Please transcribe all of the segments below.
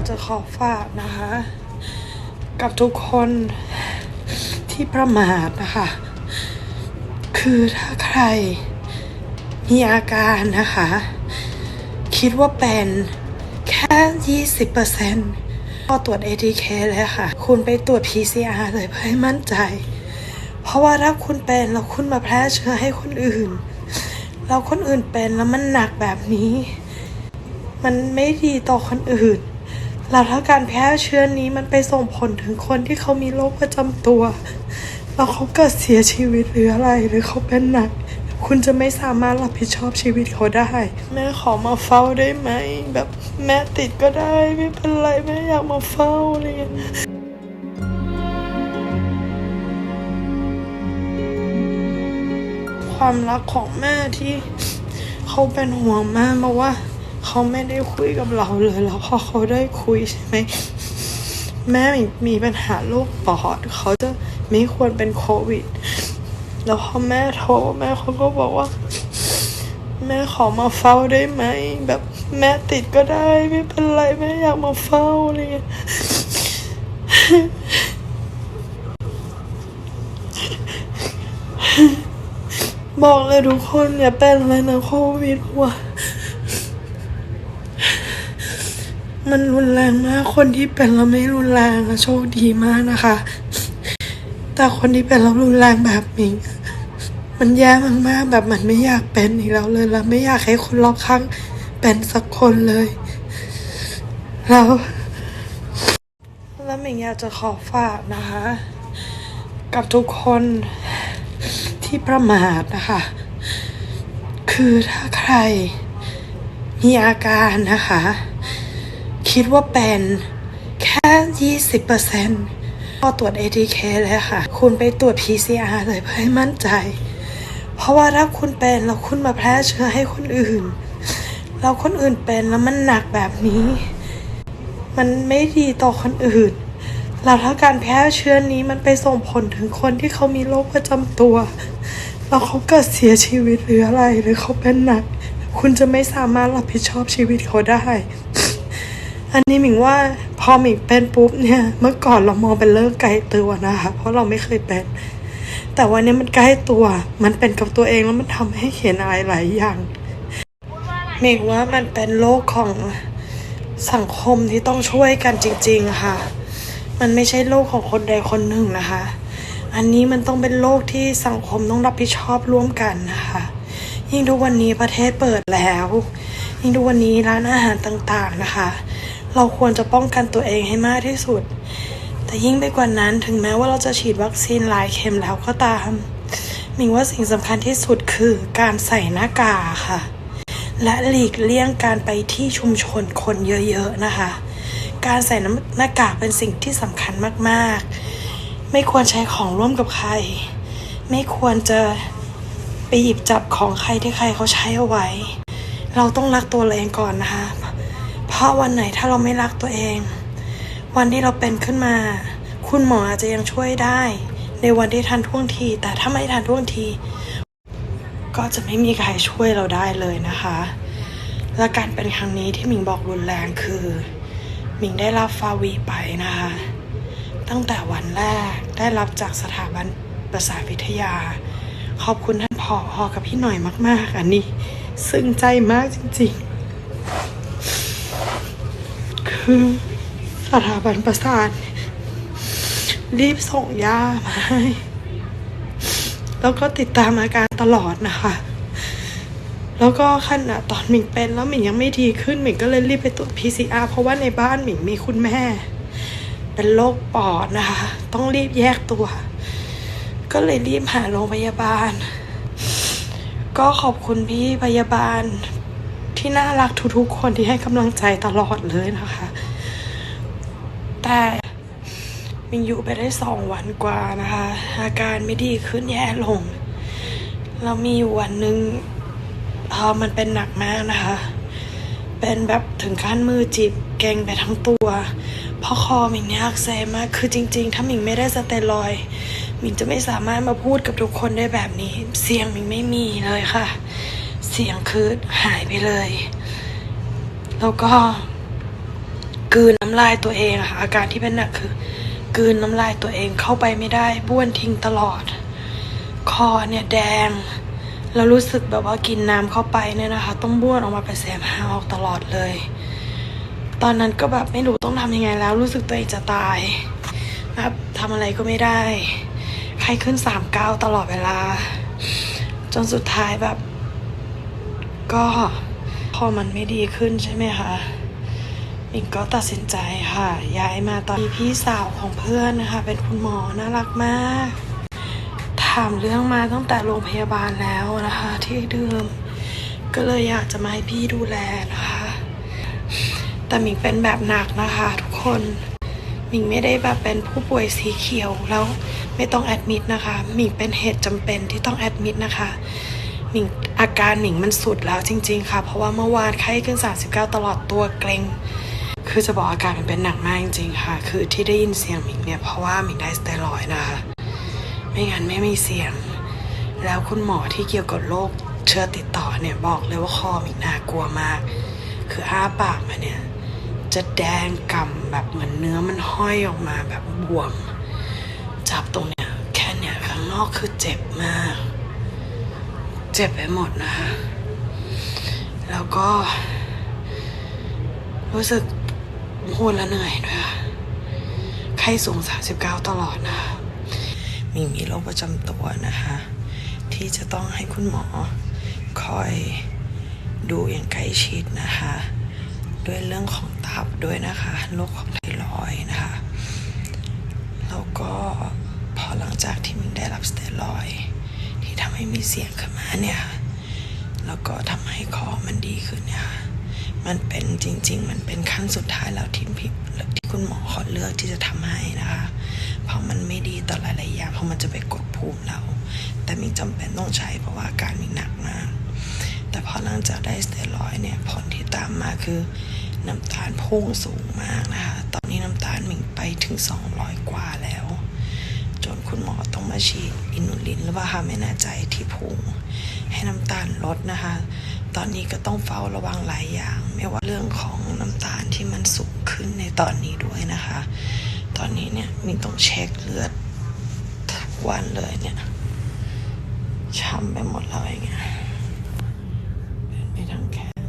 ากจะขอฝากนะคะ กับทุกคนที่ประมาทนะคะ คือถ้าใครมีอาการนะคะ คิดว่าเป็นแค่ 20%ก็ตรวจ ATK เลยค่ะ คุณไปตรวจ PCR เลยเพื่อให้มั่นใจ เพราะว่าถ้าคุณเป็นแล้วคุณมาแพร่เชื้อให้คนอื่น แล้วคนอื่นเป็นแล้วมันหนักแบบนี้ มันไม่ดีต่อคนอื่น แล้วถ้าการแพร่เชื้อนี้มันไปส่งผลถึงคนที่เขามีโรคประจำตัว แล้วเขาเกิดเสียชีวิตหรืออะไร หรือเขาเป็นหนัก คุณจะไม่สามารถรับผิดชอบชีวิตเขาได้ แม่ขอมาเฝ้าได้ไหม แบบแม่ติดก็ได้ไม่เป็นไรแม่อยากมาเฝ้าอะไรเงี้ยความรักของแม่ที่เขาเป็นห่วงแม่มาว่า เขาไม่ได้คุยกับเราเลยแล้วพอเขาได้คุยใช่ไหมแม่มีมีปัญหาโรคปอดเขาจะไม่ควรเป็นโควิด แล้วพอแม่โทรแม่เขาก็บอกว่า แม่ขอมาเฝ้าได้ไหม แบบแม่ติดก็ได้ไม่เป็นไรแม่อยากมาเฝ้าอะไรเงี้ยบอกเลยทุกคนอย่าเป็นอะไรนะโควิดเพราะว่า มันรุนแรงมาก คนที่เป็นแล้วไม่รุนแรงอะโชคดีมากนะคะ แต่คนที่เป็นแล้วรุนแรงแบบนี้มันแย่มากๆแบบมันไม่อยากเป็นอีกแล้วเลยแล้วไม่อยากให้คนรอบข้างเป็นสักคนเลยแล้วแล้วมิงอยากจะขอฝากนะคะ กับทุกคนที่ประมาทนะคะ คือถ้าใครมีอาการนะคะ คิดว่าเป็นแค่20%ก็ตรวจ ATK เลยค่ะ คุณไปตรวจ PCR เลยเพื่อให้มั่นใจ เพราะว่าถ้าคุณเป็นแล้วคุณมาแพร่เชื้อให้คนอื่น แล้วคนอื่นเป็นแล้วมันหนักแบบนี้ มันไม่ดีต่อคนอื่นแล้วถ้าการแพร่เชื้อนี้มันไปส่งผลถึงคนที่เขามีโรคประจำตัว แล้วเขาเกิดเสียชีวิตหรืออะไรหรือเขาเป็นหนัก คุณจะไม่สามารถรับผิดชอบชีวิตเขาได้ อันนี้หมิงว่าพอหมิงเป็นปุ๊บเนี่ย เมื่อก่อนเรามองเป็นเรื่องไกลตัวนะคะ เพราะเราไม่เคยเป็น แต่วันนี้มันใกล้ตัว มันเป็นกับตัวเองแล้วมันทำให้เห็นอะไรหลายอย่างหมิงว่ามันเป็นโลกของสังคมที่ต้องช่วยกันจริง ๆค่ะ มันไม่ใช่โลกของคนใดคนหนึ่งนะคะ อันนี้มันต้องเป็นโลกที่สังคมต้องรับผิดชอบร่วมกันนะคะ ยิ่งทุกวันนี้ประเทศเปิดแล้ว ยิ่งทุกวันนี้ร้านอาหารต่างๆนะคะ เราควรจะป้องกันตัวเองให้มากที่สุด แต่ยิ่งไปกว่านั้นถึงแม้ว่าเราจะฉีดวัคซีนหลายเข็มแล้วก็ตามมิงว่าสิ่งสำคัญที่สุดคือการใส่หน้ากากค่ะ และหลีกเลี่ยงการไปที่ชุมชนคนเยอะๆนะคะ การใส่หน้ากากเป็นสิ่งที่สำคัญมากๆ ไม่ควรใช้ของร่วมกับใคร ไม่ควรจะไปหยิบจับของใครที่ใครเขาใช้เอาไว้ เราต้องรักตัวเราเองก่อนนะคะ ราะวันไหนถ้าเราไม่รักตัวเอง วันที่เราเป็นขึ้นมา คุณหมออาจจะยังช่วยได้ ในวันที่ทันท่วงที แต่ถ้าไม่ทันท่วงที ก็จะไม่มีใครช่วยเราได้เลยนะคะ และการเป็นครั้งนี้ที่มิงบอกรุนแรงคือ มิงได้รับฟาวีไปนะคะ ตั้งแต่วันแรกได้รับจากสถาบันประสาทวิทยา ขอบคุณท่านผออกับพี่หน่อยมาก ๆ อันนี้ ซึ้งใจมากจริง ๆ คือสถาบันประสาทรีบส่งยามาให้ แล้วก็ติดตามอาการตลอดนะคะ แล้วก็ขณะตอนหมิงเป็นแล้วหมิงยังไม่ดีขึ้นหมิงก็เลยรีบไปตรวจ PCR เพราะว่าในบ้านหมิงมีคุณแม่ เป็นโรคปอดนะคะ ต้องรีบแยกตัว ก็เลยรีบหาโรงพยาบาล ก็ขอบคุณพี่พยาบาล ที่น่ารักทุกๆ คนที่ให้กำลังใจตลอดเลยนะคะ แต่มิงอยู่ไปได้สองวันกว่านะคะ อาการไม่ดีขึ้นแย่ลง เรามีอยู่วันหนึ่งพอมันเป็นหนักมากนะคะ เป็นแบบถึงขั้นมือจีบเก่งไปทั้งตัว เพราะคอมิงเนี่ยอักเสบมาก คือจริง ๆ ถ้ามิงไม่ได้สเตียรอยมิงจะไม่สามารถมาพูดกับทุกคนได้แบบนี้ เสียงมิงไม่มีเลยค่ะ เสียงคือหายไปเลย แล้วก็กืนน้ำลายตัวเองอะค่ะอาการที่เป็นหนักคือกืนน้ำลายตัวเองเข้าไปไม่ได้บ้วนทิ้งตลอด คอเนี่ยแดง แล้วรู้สึกแบบว่ากินน้ำเข้าไปเนี่ยนะคะ ต้องบ้วนออกมาเป็นเสมหะออกตลอดเลย ตอนนั้นก็แบบไม่รู้ต้องทำยังไงแล้ว รู้สึกตัวเองจะตายแบบทำอะไรก็ไม่ได้ไข้ขึ้นสามเก้าตลอดเวลา จนสุดท้ายแบบ ก็พอมันไม่ดีขึ้นใช่ไหมคะมิงก็ตัดสินใจค่ะ ย้ายมาตอนมีพี่สาวของเพื่อนนะคะ เป็นคุณหมอน่ารักมาก ถามเรื่องมาตั้งแต่โรงพยาบาลแล้วนะคะ ที่เดิม ก็เลยอยากจะมาให้พี่ดูแลนะคะ แต่มิงเป็นแบบหนักนะคะทุกคนมิงไม่ได้แบบเป็นผู้ป่วยสีเขียวแล้วไม่ต้องแอดมิดนะคะมิงเป็นเหตุจำเป็นที่ต้องแอดมิดนะคะ หมิงอาการหมิงมันสุดแล้วจริง ๆ ค่ะ เพราะว่าเมื่อวานไข้ขึ้น 39 ตลอดตัวเกรงคือจะบอกอาการมันเป็นหนักมากจริง ๆ ค่ะ คือที่ได้ยินเสียงหมิงเนี่ยเพราะว่าหมิงได้สเตียรอยนะคะ ไม่งั้นไม่มีเสียง แล้วคุณหมอที่เกี่ยวกับโรคเชื้อติดต่อเนี่ยบอกเลยว่าคอหมิกน่ากลัวมาก คืออ้าปากมาเนี่ยจะแดงกำ่ำแบบเหมือนเนื้อมันห้อยออกมาแบบบวม จับตรงเนี้ยแค่เนี้ยข้างนอกคือเจ็บมาก เจ็บไปหมดนะคะ แล้วก็ รู้สึกหัวและเหนื่อยด้วยค่ะไข้สูง 39 ตลอดนะคะ มีมีโรคประจำตัวนะคะ ที่จะต้องให้คุณหมอคอยดูอย่างใกล้ชิดนะคะ ด้วยเรื่องของตับด้วยนะคะโรคของไทรอยนะคะ แล้วก็พอหลังจากที่มินได้รับสเตียรอยด์ ทำให้มีเสียงขึ้นมาเนี่ยแล้วก็ทำให้คอมันดีขึ้นเนี่ยค่ะมันเป็นจริง ๆ มันเป็นขั้นสุดท้ายแล้วที่พี่ที่คุณหมอขอเลือกที่จะทำให้นะคะ เพราะมันไม่ดีต่อหลายๆอย่างเพราะมันจะไปกดภูมิเรา แต่มิงจำเป็นต้องใช้เพราะว่าอาการมิงหนักมาก แต่พอหลังจากได้สเตียรอยเนี่ยผลที่ตามมาคือน้ำตาลพุ่งสูงมากนะคะ ตอนนี้น้ำตาลมิงไปถึง 200 กว่าแล้ว จนคุณหมอต้องมา ฉีดอินูลินหรือว่าค่ะไม่แน่ใจที่พุงให้น้ำตาลลดนะคะ ตอนนี้ก็ต้องเฝ้าระวังหลายอย่าง ไม่ว่าเรื่องของน้ำตาลที่มันสูงขึ้นในตอนนี้ด้วยนะคะ ตอนนี้เนี่ยมีต้องเช็คเลือดทุกวันเลยเนี่ยช้ำไปหมดแล้วอย่างเงี้ยเป็นไปทั้งแขน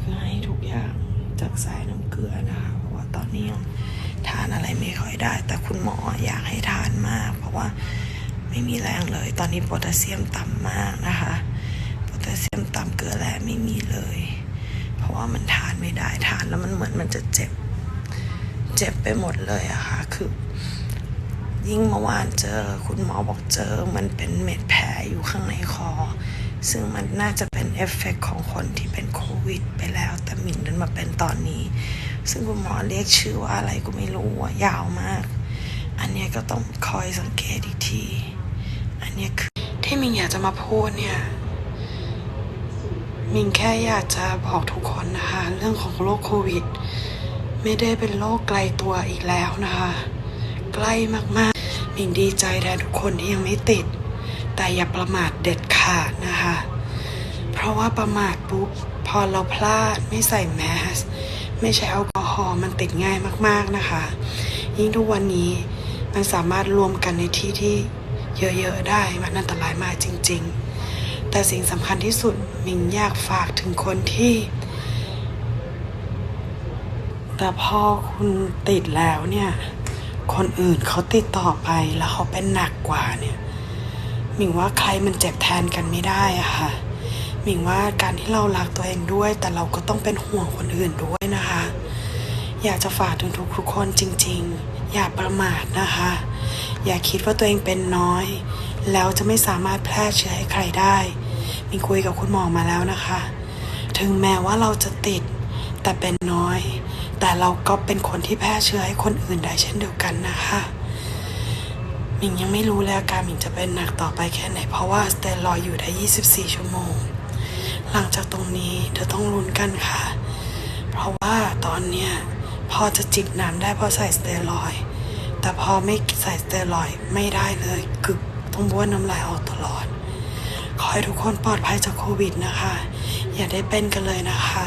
คือให้ทุกอย่างจากสายน้ำเกลือนะคะเพราะว่าตอนนี้ยังทาน อะไรไม่ค่อยได้ แต่คุณหมออยากให้ทานมาก เพราะว่าไม่มีแรงเลย ตอนนี้โพแทสเซียมต่ำมากนะคะโพแทสเซียมต่ำเกลือแร่ไม่มีเลย เพราะว่ามันทานไม่ได้ทานแล้วมันเหมือนมันจะเจ็บ เจ็บไปหมดเลยอะค่ะคือยิ่งเมื่อวานเจอคุณหมอบอกเจอมันเป็นเม็ดแผลอยู่ข้างในคอ ซึ่งมันน่าจะเป็นเอฟเฟกต์ของคนที่เป็นโควิด ไปแล้วแต่มินดันมาเป็นตอนนี้ ซึ่งคุณหมอเรียกชื่อว่าอะไรก็ไม่รู้อะยาวมาก อันเนี้ยก็ต้องคอยสังเกตอีกที อันเนี้ยคือที่มิงอยากจะมาพูดเนี่ย มิงแค่อยากจะบอกทุกคนนะคะ เรื่องของโรคโควิด ไม่ได้เป็นโรคไกลตัวอีกแล้วนะคะ ใกล้มากๆ มิงดีใจแทนทุกคนที่ยังไม่ติด แต่อย่าประมาทเด็ดขาดนะคะ เพราะว่าประมาทปุ๊บพอเราพลาดไม่ใส่แมส ไม่ใช้แอล อฮอล์มันติดง่ายมากๆนะคะ ยิ่งทุกวันนี้มันสามารถรวมกันในที่ที่เยอะๆได้มันอันตรายมากจริง ๆ แต่สิ่งสำคัญที่สุดมิงอยากฝากถึงคนที่ แต่พอคุณติดแล้วเนี่ยคนอื่นเขาติดต่อไปแล้วเขาเป็นหนักกว่าเนี่ยหมิงว่าใครมันเจ็บแทนกันไม่ได้อะค่ะหมิงว่าการที่เรารักตัวเองด้วย แต่เราก็ต้องเป็นห่วงคนอื่นด้วยนะคะ อยากจะฝากถึงทุกทุกคนจริงๆ อย่าประมาทนะคะ อย่าคิดว่าตัวเองเป็นน้อย แล้วจะไม่สามารถแพร่เชื้อให้ใครได้มิงคุยกับคุณหมอมาแล้วนะคะ ถึงแม้ว่าเราจะติดแต่เป็นน้อย แต่เราก็เป็นคนที่แพร่เชื้อให้คนอื่นได้เช่นเดียวกันนะคะมิงยังไม่รู้เลยอาการมิงจะเป็นหนักต่อไปแค่ไหน เพราะว่าสเตียรอยอยู่ได้ 24 ชั่วโมง หลังจากตรงนี้เดี๋ยวต้องลุ้นกันค่ะ เพราะว่าตอนเนี้ย พอจะจิบน้ำได้เพราะใส่สเตียรอย แต่พอไม่ใส่สเตียรอยไม่ได้เลยกึกต้องบ้วนน้ำลายออกตลอด ขอให้ทุกคนปลอดภัยจากโควิดนะคะ อย่าได้เป็นกันเลยนะคะ